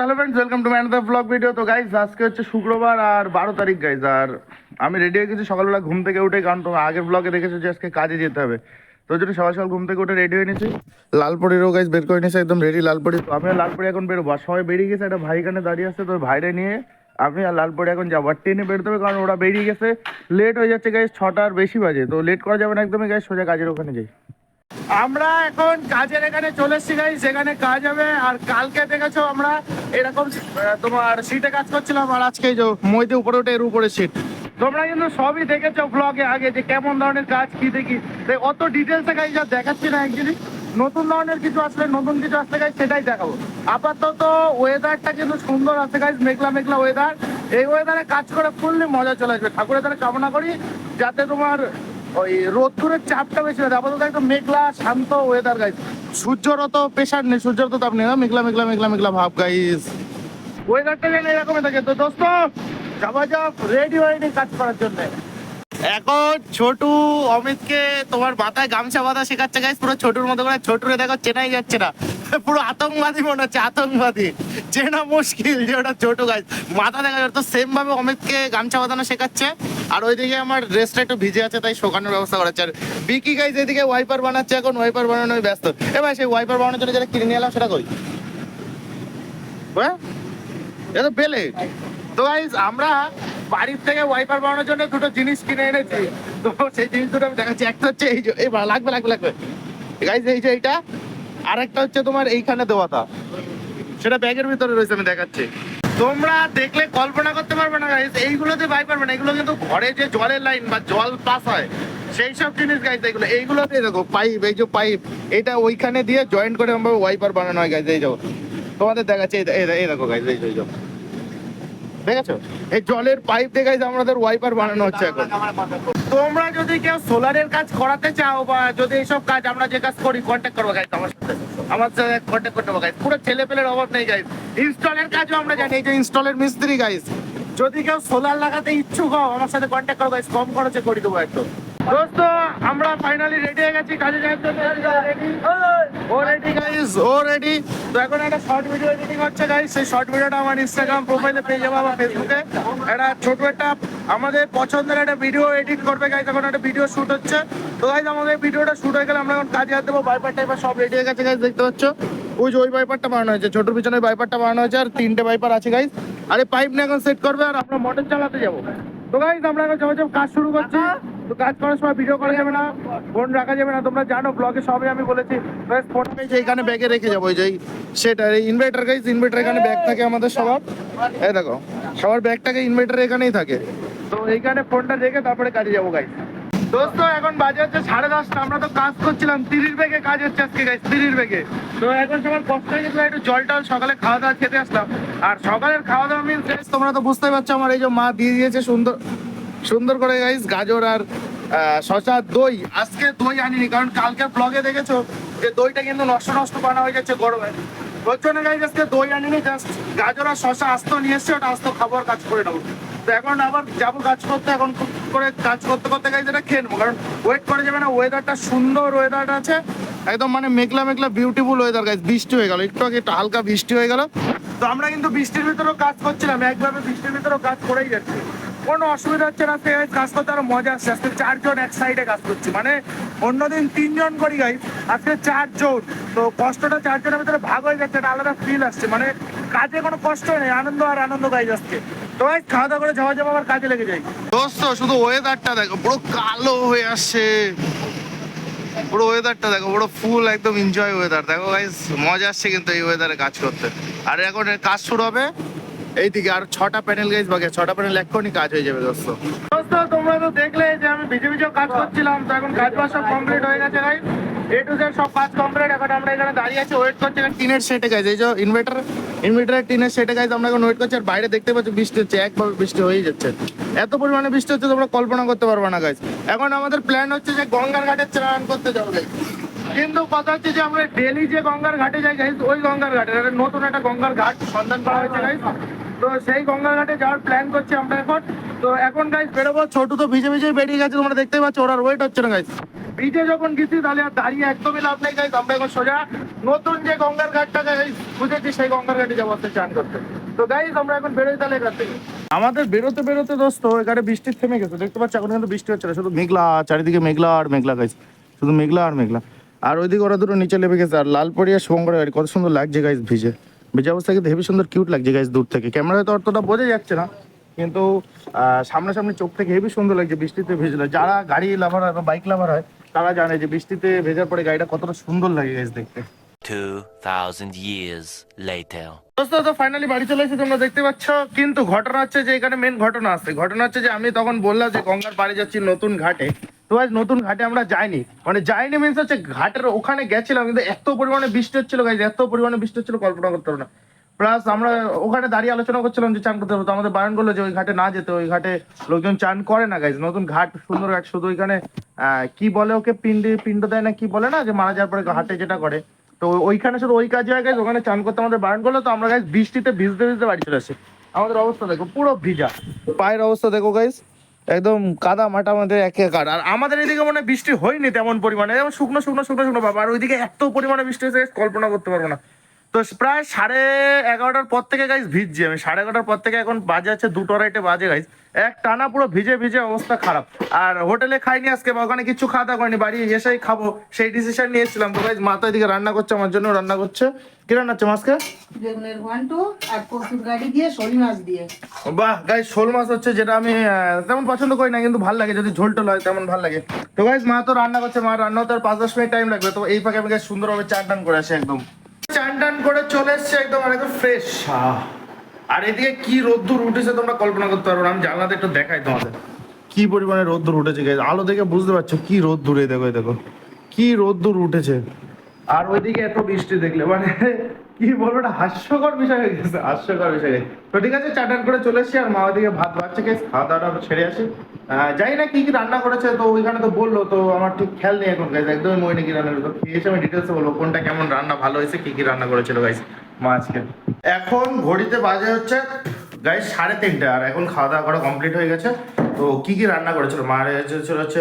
Hello friends welcome to man the blog video তো guys আজকে হচ্ছে শুক্রবার আর বারো তারিখ গাইজ আর আমি রেডি হয়ে গেছি সকালবেলা ঘুম থেকে উঠে, কারণ তোমার আগের ব্লগে দেখেছ যে আজকে কাজে যেতে হবে। তো জন্য সকাল সকাল ঘুম থেকে উঠে রেডি হয়ে নিয়েছি লালপরিরও গাইজ বের করে নিয়েছে, একদম রেডি লালপরি তো আমিও লালপরি এখন বেরোবো। আর সবাই বেরিয়ে গেছে, একটা ভাই এখানে দাঁড়িয়ে আছে, তো ভাইরে নিয়ে আমি আর লালপরি এখন যাব। আর ট্রেনে বেরোতে হবে, কারণ ওরা বেরিয়ে গেছে। লেট হয়ে যাচ্ছে গাইজ ছটার বেশি বাজে। তো লেট করা যাবে না, একদমই গাইজ সোজা কাজের ওখানে যাই। আমরা এখন কাজের এখানে চলে এসেছি গাই সেখানে কাজ হবে। আর কালকে দেখেছ আমরা এরকম তোমার সিটে কাজ করছিলাম, আর আজকে যে মইতে উপরে উঠে এর উপরে সিট তোমরা কিন্তু সবই দেখেছ ব্লগে আগে, যে কেমন ধরনের কাজ, কি দেখি। অত ডিটেলসে গাই যা দেখাচ্ছি না একদিনই। নতুন ধরনের কিছু আসলে, নতুন কিছু আসলে গাই সেটাই দেখাবো। আপাতত ওয়েদারটা কিন্তু সুন্দর আছে গাইজ মেঘলা মেঘলা ওয়েদার এই ওয়েদারে কাজ করে ফুললি মজা চলে আসবে। ঠাকুরের দ্বারা কামনা করি, যাতে তোমার ওই রোদ্দুরের চাপটা বেশি হয় আপাতত একদম মেঘলা, শান্ত ওয়েদার গাইজ সূর্যর অত প্রেশার নেই সূর্যর তো তাপ নেই মেঘলা মেঘলা মেঘলা মেঘলা ভাব গাইজ ওয়েদারটা যেন এরকমই থাকে। তো দোস্ত যাবা যাক রেডি হয়নি কাজ করার জন্য। এখন ছোটু, অমিতকে তোমার মাথায় গামছা বাঁধা শেখাচ্ছে গাইজ পুরো ছোটুর মতো করে ছোটুরে দেখো, চেনাই যাচ্ছে না। পুরো আতঙ্কবাদী মনে হচ্ছে, আতঙ্কবাদী। চেনা মুশকিল যে ওটা ছোট গাইজ মাথা দেখা যাচ্ছে, তো সেম ভাবে অমিতকে গামছা বাঁধানো শেখাচ্ছে। আর ওইদিকে আমার ড্রেসটা একটু ভিজে আছে, তাই শোকানোর ব্যবস্থা করাচ্ছে। আর বিকি গাইজ এদিকে ওয়াইপার বানাচ্ছে এখন ওয়াইপার বানানোয় ব্যস্ত। এবার সেই ওয়াইপার বানানোর জন্য যেটা কিনে নিয়ে এলাম, সেটা কই? হ্যাঁ? এটা পেলে তো গাইজ আমরা বাড়ির থেকে ওয়াইপার বানানোর জন্য দুটো জিনিস কিনে এনেছি। তো সেই জিনিস দুটো আমি দেখাচ্ছি। একটা হচ্ছে এই যে লাগবে লাগবে লাগবে। গাইজ এই যে এইটা। আর একটা হচ্ছে তোমার এইখানে দেওয়াটা। সেটা ব্যাগের ভিতরে রয়েছে, আমি দেখাচ্ছি। তোমরা দেখলে কল্পনা করতে পারবে না গাইজ এইগুলোতে বাই পারবে না এগুলো কিন্তু ঘরে যে জলের লাইন বা জল পাস হয়, সেই সব জিনিস গাইজ এগুলো এইগুলোতে দেখো পাইপ এই যে পাইপ এটা ওইখানে দিয়ে জয়েন্ট করে আমরা ওয়াইপার বানানো হয় গাইজ এই যাও তোমাদের দেখাচ্ছে, এই দেখো গাইজ এই যে- এই যাও দেখেছ? এই জলের পাইপ দিয়ে গাইজ আমাদের ওয়াইপার বানানো হচ্ছে এখন। তোমরা যদি কেউ সোলারের কাজ করাতে চাও বা যদি এইসব কাজ আমরা যে কাজ করি কন্ট্যাক্ট করব গাইজ আমার সাথে। আমার সাথে কন্ট্যাক্ট করতে হবে গাইজ পুরো ছেলে পেলের অভাব নেই গাইজ ইনস্টলের কাজও আমরা জানি, এই যে ইনস্টলের মিস্ত্রি গাইজ যদি কেউ সোলার লাগাতে ইচ্ছুক হও, আমার সাথে কন্ট্যাক্ট করো গাইজ কম খরচে করে দেবো একদম। আমরা ফাইনালি রেডি হয়ে গেছি, কাজে রেডি গাইজ ও রেডি তো এখন একটা শর্ট ভিডিও হচ্ছে গাইজ সেই শর্ট ভিডিওটা আমার ইনস্টাগ্রাম প্রোফাইলে পেয়ে একটা ছোট একটা আমাদের পছন্দের একটা ভিডিও এডিট করবে গাইজ এখন একটা ভিডিও শুট হচ্ছে। তো গাইজ আমাদের ভিডিওটা শুট হয়ে গেলে আমরা এখন কাজে হাত দেবো সব রেডি হয়ে গেছে গাইজ দেখতে পাচ্ছ? ওই যে ওই বাইপারটা বানানো হয়েছে, ছোটোর পিছনে বাইপারটা বানানো হয়েছে, আর তিনটে বাইপার আছে গাইজ আর এই পাইপ নিয়ে এখন সেট করবে, আর আমরা মোটর চালাতে যাব। তো গাইজ আমরা এখন যাব কাজ শুরু করছি। তো কাজ করার সময় ভিডিও করা যাবে না ফোন রাখা যাবে না। তোমরা জানো ব্লগে সবই আমি বলেছি। ফোন এইখানে ব্যাগে রেখে যাব ওই যে সেটা এই ইনভার্টার গাইজ ইনভার্টার এখানে ব্যাগ থাকে আমাদের সবার। এই দেখো সবার ব্যাগটাকে ইনভার্টার এখানেই থাকে। তো এইখানে ফোনটা রেখে তারপরে কাজে যাব গাইজ দোস্ত এখন বাজে হচ্ছে সাড়ে দশটা। আমরা তো কাজ করছিলাম তিরিশ বেগে কাজ হচ্ছে আজকে গাইজ তিরিশ বেগে। তো এখন সবার কষ্ট হয়ে গেছিল একটু জল টল সকালে খাওয়া দাওয়া খেতে আসলাম। আর সকালের খাওয়া দাওয়া মিনস তোমরা তো বুঝতেই পারছ আমার এই যে মা দিয়ে দিয়েছে সুন্দর সুন্দর করে গাইস গাজর আর শশা দই। আজকে দই আনিনি, কারণ কালকে ব্লগে দেখেছ যে দইটা কিন্তু নষ্ট নষ্ট বানা হয়ে যাচ্ছে গরমে। ওর জন্য গাইস আজকে দই আনিনি জাস্ট গাজর আর শসা আস্ত নিয়ে এসছে, ওটা আস্ত খাবার কাজ করে নেব। তো এখন আবার যাব কাজ করতে, এখন করে কাজ করতে করতে গাইস এটা খেয়ে নেব, কারণ ওয়েট করে যাবে না ওয়েদারটা সুন্দর ওয়েদারটা আছে। একদম মানে মেঘলা মেঘলা বিউটিফুল ওয়েদার গাইস বৃষ্টি হয়ে গেল, একটু আগে একটু হালকা বৃষ্টি হয়ে গেল। তো আমরা কিন্তু বৃষ্টির ভিতরেও কাজ করছিলাম, একভাবে বৃষ্টির ভিতরেও কাজ করেই যাচ্ছি। কোনো অসুবিধা হচ্ছে না guys কাজ করতে আরও মজা আসছে। আজকে চারজন এক সাইডে কাজ করছি মানে অন্যদিন তিনজন করি গাই আজকে চারজন। তো কষ্টটা চারজনের ভিতরে ভাগ হয়ে যাচ্ছে, একটা আলাদা ফিল আসছে। মানে কাজে কোনো কষ্ট নেই, আনন্দ আর আনন্দ গাই আজকে। তো ভাই খাওয়া দাওয়া করে যাওয়া যাব আবার কাজে লেগে যাই দোস্ত, শুধু ওয়েদারটা দেখো, পুরো কালো হয়ে আসছে। পুরো ওয়েদারটা দেখো, পুরো ফুল একদম এনজয় ওয়েদার দেখো গাইস মজা আসছে কিন্তু এই ওয়েদারে কাজ করতে। আর এখন কাজ শুরু হবে এইদিকে আর ছটা প্যানেল গাইজ বাকি ছটা প্যানেল এক্ষুনি কাজ হয়ে যাবে দোস্ত। দোস্ত তোমরা তো দেখলে যে আমি ভিজে ভিজে কাজ করছিলাম তো এখন কাজ বাজ সব কমপ্লিট হয়ে গেছে গাইজ এ টু জেড সব কাজ কমপ্লিট এখন আমরা এখানে দাঁড়িয়ে আছি ওয়েট করছি। টিনের সেটে গাইজ এই যে ইনভার্টার ইনভার্টারের টিনের সেটে গাইজ আমরা এখন ওয়েট করছি আর বাইরে দেখতে পাচ্ছি বৃষ্টি হচ্ছে একভাবে বৃষ্টি হয়েই যাচ্ছে। এত পরিমাণে বৃষ্টি হচ্ছে তোমরা কল্পনা করতে পারবে না গাইজ এখন আমাদের প্ল্যান হচ্ছে যে গঙ্গার ঘাটে স্নান করতে যাব গাইজ কিন্তু কথা হচ্ছে যে আমরা ডেলি যে গঙ্গার ঘাটে যাই গাইজ ওই গঙ্গার ঘাটে নতুন একটা গঙ্গার ঘাট সন্ধান করা হয়েছে গাইজ তো সেই গঙ্গা ঘাটে যাওয়ার প্ল্যান করছি আমরা এখন। তো এখন গাইজ বেরোবো, ছোট তো ভিজে ভিজে বেরিয়ে গেছে, তোমরা দেখতে পাচ্ছ, ওরা ওয়েট হচ্ছে না গাইজ ভিজে যখন গেছি, তাহলে আর দাঁড়িয়ে একদমই লাভ নেই গাইজ আমরা এখন সোজা নতুন যে গঙ্গার ঘাটটা গাইজ বুঝেছি সেই গঙ্গার ঘাটে যাব চান করতে। তো গাইজ আমরা এখন বেরোই তাহলে এখান থেকে। আমাদের বেরোতে বেরোতে দোস্ত, এখানে বৃষ্টি থেমে গেছে, দেখতে পাচ্ছ, এখন কিন্তু বৃষ্টি হচ্ছে না, শুধু মেঘলা, চারিদিকে মেঘলা আর মেঘলা গাইজ শুধু মেঘলা আর মেঘলা। আর ওইদিকে ওরা দুটো নিচে লেবে গেছে, আর লালপরিয়া শুভঙ্করের গাড়ি কত সুন্দর লাগছে গাইজ ভিজে। ভিজে অবস্থা কিন্তু হেবি সুন্দর কিউট লাগছে গাইজ দূর থেকে। ক্যামেরায় তো অতটা বোঝা যাচ্ছে না কিন্তু সামনাসামনি চোখ থেকে হেবি সুন্দর লাগছে বৃষ্টিতে ভেজলে। যারা গাড়ি লাভার হয় বা বাইক লাভার হয় তারা জানে যে বৃষ্টিতে ভেজার পরে গাড়িটা কতটা সুন্দর লাগে গাইজ দেখতে। 2,000 years later. দোস্ত তো ফাইনালি বাড়ি চলে এসেছি তোমরা দেখতে পাচ্ছ। কিন্তু ঘটনা হচ্ছে যে এখানে মেন ঘটনা আছে। ঘটনা হচ্ছে যে আমি তখন বললাম যে গঙ্গার বাড়ি যাচ্ছি নতুন ঘাটে। তো আজ নতুন ঘাটে আমরা যাইনি। মানে যাইনি মিনস হচ্ছে ঘাটের ওখানে গেছিলাম কিন্তু এত পরিমাণে বৃষ্টি হচ্ছিল গাইজ এত পরিমাণে বৃষ্টি হচ্ছিল কল্পনা করতে না। প্লাস আমরা ওখানে দাঁড়িয়ে আলোচনা করছিলাম যে চান করতে হবে তো আমাদের বারণ করল যে ওই ঘাটে না যেতে ওই ঘাটে লোকজন চান করে না গাইজ নতুন ঘাট সুন্দর ঘাট শুধু ওইখানে কি বলে ওকে পিণ্ডি পিণ্ড দেয় না কি বলে না যে মারা যাওয়ার পরে ঘাটে যেটা করে। তো ওইখানে শুধু ওই কাজে হয় guys, ওখানে চান করতে আমাদের বারণ করল তো আমরা গাইজ বৃষ্টিতে ভিজতে ভিজতে বাড়ি চলে আসি। আমাদের অবস্থা দেখো পুরো ভিজা। পায়ের অবস্থা দেখো গাইজ একদম কাদা মাটা আমাদের একে কার। আর আমাদের এদিকে মানে বৃষ্টি হয়নি তেমন পরিমাণে। যেমন শুকনো শুকনো শুকনো শুকনো বাবা আর ওইদিকে এত পরিমাণে বৃষ্টি হয়েছে, কল্পনা করতে পারব না। তো প্রায় সাড়ে এগারোটার পর থেকে গাইজ ভিজছি আমি। সাড়ে এগারোটার পর থেকে এখন বাজে আছে দুটো আড়াইটে বাজে গাইজ এক টানা পুরো ভিজে ভিজে অবস্থা খারাপ। আর হোটেলে খাইনি আজকে বা ওখানে কিছু খাওয়া দাওয়া করিনি বাড়ি এসেই খাব। সেই ডিসিশন নিয়ে এসেছিলাম তো গাইজ মাথা এদিকে রান্না করছে আমার জন্য রান্না করছে। কি রান্না হচ্ছে মাছকে? বেগুনের ঘন্ট আর কচুর গাড়ি দিয়ে শোল মাছ দিয়ে। বাহ গাইজ শোল মাছ হচ্ছে যেটা আমি তেমন পছন্দ করি না কিন্তু ভালো লাগে। যদি ঝোল টোল হয় তেমন ভালো লাগে। তো গাইজ মা তো রান্না করছে মা রান্না হতে আর পাঁচ দশ মিনিট টাইম লাগবে। তো এই ফাঁকে আমি guys সুন্দরভাবে চান টান করে আসি একদম। চান টান করে চলে এসছে একদম আর একদম ফ্রেশ আর এদিকে কি রোদ্দুর উঠেছে তোমরা কল্পনা করতে পারব না আমি জানলাতে একটু দেখাই তোমাদের। কি পরিমাণে রোদ্দুর উঠেছে। আলো দেখে বুঝতে পারছ কি রোদ্দুর এই দেখো দেখো। কি রোদ্দুর উঠেছে। আর ওইদিকে এত বৃষ্টি দেখলে মানে কি বলব একটা হাস্যকর বিষয় হয়ে গেছে, হাস্যকর বিষয়। তো ঠিক আছে, চাটার করে চলে এসছি, আর মা ওইদিকে ভাত বাচ্চা খেয়ে খাওয়া দাওয়াটা ছেড়ে আসি। জানি না কি কি রান্না করেছে, তো ওইখানে তো বলল, তো আমার ঠিক খেয়াল নেই এখন গাইজ একদমই মনে কি রান্না করতো খেয়েছে আমি ডিটেলসে বলব, কোনটা কেমন রান্না ভালো হয়েছে, কি কি রান্না করেছিল গাইজ মা আজকে। এখন ঘড়িতে বাজে হচ্ছে গাইজ সাড়ে তিনটে, আর এখন খাওয়া দাওয়া করা কমপ্লিট হয়ে গেছে। তো কি কি রান্না করেছিল? মা রেখেছিল হচ্ছে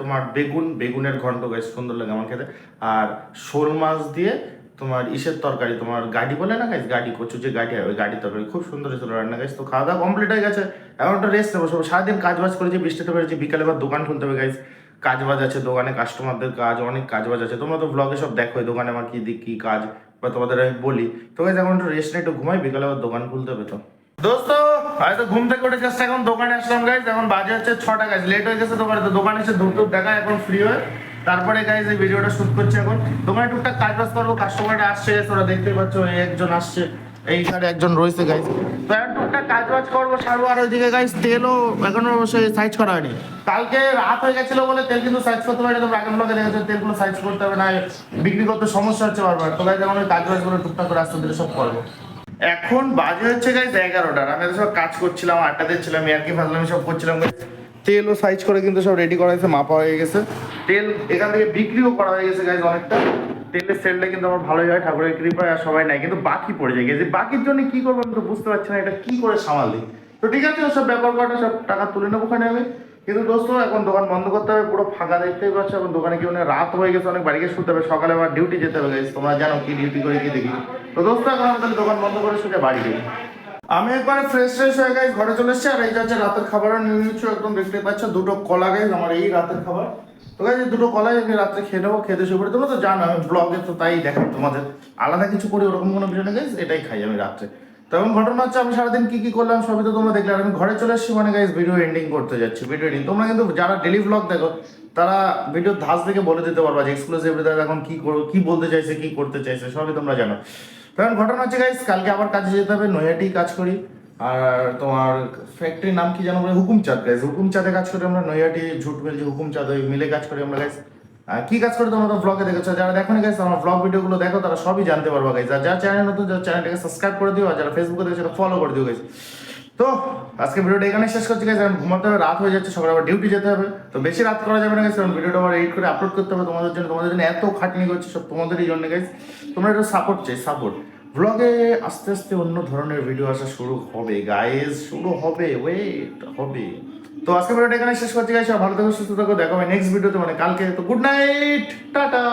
তোমার বেগুন, বেগুনের ঘন্ট গাইজ সুন্দর লাগে আমার খেতে। আর শোল মাছ দিয়ে তোমার ইসের তরকারি, তোমার গাড়ি বলে না গাইজ গাড়ি কচু যে গাড়ি হয়, ওই গাড়ি তরকারি। খুব সুন্দর ছিল রান্না গাইজ তো খাওয়া দাওয়া কমপ্লিট হয়ে গেছে। এখন একটা রেস্ট নেব। সব সারাদিন কাজ বাজ করেছি বৃষ্টিতে পেরেছি বিকালে আবার দোকান খুলতে হবে গাইজ কাজ বাজ আছে, দোকানে কাস্টমারদের কাজ, অনেক কাজ বাজ আছে। তোমরা তো ব্লগে সব দেখো দোকানে আমার কি দিক, কি কাজ, বা তোমাদের আমি বলি। তো গাইজ এখন একটু রেস্ট নিয়ে একটু ঘুমাই, বিকালে আবার দোকান খুলতে হবে তো। দোস্ত! হয়তো ঘুম থেকে উঠে জাস্ট এখন দোকানে আসলাম গাইজ এখন বাজে হচ্ছে ছটা গাইজ লেট হয়ে গেছে দোকানে। তো দোকানে এসে ধূপ ধূপ দেখা এখন ফ্রি হয়ে। তারপরে গাইজ এই ভিডিওটা শুট করছি এখন। দোকানে টুকটাক কাজ বাজ করব কাস্টমারটা আসছে তোরা দেখতেই পাচ্ছ, এই একজন আসছে। এইখানে একজন রয়েছে গাইজ তো এখন টুকটাক কাজ বাজ করব, সারবো, আর ওইদিকে গাইজ তেলও এখনও অবশ্যই সাইজ করা হয়নি। কালকে রাত হয়ে গেছিল বলে তেল কিন্তু সাইজ করতে পারিনি, তোমরা আগের ব্লগে দেখেছ তেলগুলো সাইজ করতে হবে না বিক্রি করতে সমস্যা হচ্ছে বারবার। তো গাইজ এখন ওই কাজ বাজ করে টুকটাক করে আসতে দিলে সব করব। এখন বাজে হচ্ছে গাইজ এগারোটার আমি সব কাজ করছিলাম আটটা দিচ্ছিলাম ইয়ার্কি ফাজলাম সব করছিলাম। তেলও সাইজ করে কিন্তু সব রেডি করা হয়েছে, মাপা হয়ে গেছে। তেল এখান থেকে বিক্রিও করা হয়ে গেছে গাইজ অনেকটা। তেলের সেলটা কিন্তু আমার ভালোই হয়, ঠাকুরের কৃপায় আর সবাই নাই কিন্তু বাকি পড়ে যায় গেছে বাকির জন্য কি করব আমি তো বুঝতে পারছি না, এটা কি করে সামাল দিই? তো ঠিক আছে সব ব্যাপার করাটা, সব টাকা তুলে নেব ওখানে আমি। কিন্তু দোস্ত, এখন দোকান বন্ধ করতে হবে, পুরো ফাঁকা দেখতেই পাচ্ছ, এখন দোকানে কি মানে রাত হয়ে গেছে, অনেক বাড়ি গিয়ে শুতে হবে, সকালে আবার ডিউটি যেতে হবে। তোমরা জানো কি ডিউটি করে কি দেখি। তো দোস্ত, এখন তাহলে দোকান বন্ধ করে শুতে বাড়ি যাই। আমি একবার ফ্রেশ ফ্রেশ হয়ে গাইজ ঘরে চলে এসেছি, আর এইটা হচ্ছে রাতের খাবারও নিয়ে নিচ্ছ, একদম দেখতে পাচ্ছ, দুটো কলা গাইজ আমার এই রাতের খাবার। তো গাইজ দুটো কলাই আমি রাত্রে খেয়ে নেব খেতে শুরু করি তোমরা তো জানো, আমি ব্লগে তো তাই দেখাই তোমাদের। আলাদা কিছু করি, ওরকম কোনো বিষয় নেই গাইজ, এটাই খাই আমি রাত্রে। তো তখন ঘটনা হচ্ছে, আমি সারাদিন কি কি করলাম, সবই তো তোমরা দেখলে। আর আমি ঘরে চলে এসেছি মানে গাইজ ভিডিও এন্ডিং করতে যাচ্ছি ভিডিও এন্ডিং তোমরা কিন্তু যারা ডেলি ব্লগ দেখো, তারা ভিডিও ধাস থেকে বলে দিতে পারবা যে এক্সক্লুসিভ এখন কি করো, কি বলতে চাইছে, কি করতে চাইছে, সবই তোমরা জানো। কারণ ঘটনা হচ্ছে গাইস কালকে আবার কাজে যেতে হবে, নৈহাটি কাজ করি। আর তোমার ফ্যাক্টরির নাম কি জানো বলে? গাইস হুকুম চাঁদে কাজ করি আমরা, নৈহাটি ঝুট মিল যে হুকুমচাঁদ, ওই মিলে কাজ করি আমরা গাইস কি কাজ করে তোমরা তো ব্লগে দেখেছ? যারা দেখো না গাইস আমার ব্লগ ভিডিওগুলো দেখো, তারা সবই জানতে পারবা গাইস আর যারা চ্যানেল নতুন চ্যানেলটাকে সাবস্ক্রাইব করে দিও, আর যারা ফেসবুকে দেখো সেটা ফলো করে দিও গাইস তো আজকে ভিডিওটা এখানে শেষ করছি গেছি কারণ ঘুমাতে হবে, রাত হয়ে যাচ্ছে, সকালে আবার ডিউটি যেতে হবে। তো বেশি রাত করা যাবে না গেছে কারণ ভিডিওটা আবার এডিট করে আপলোড করতে হবে তোমাদের জন্য। তোমাদের জন্য এত খাটনি করছে সব তোমাদের এই জন্য গেছে তোমরা একটু সাপোর্ট চাই সাপোর্ট ব্লগে আস্তে আস্তে অন্য ধরনের ভিডিও আসা শুরু হবে গাইজ শুরু হবে ওয়েট হবে। তো আজকে ভিডিওটা এখানে শেষ করছি গাইজ ভালো থাকো, সুস্থ থাকো, দেখো নেক্সট ভিডিওতে মানে কালকে। তো গুড নাইট টাটা।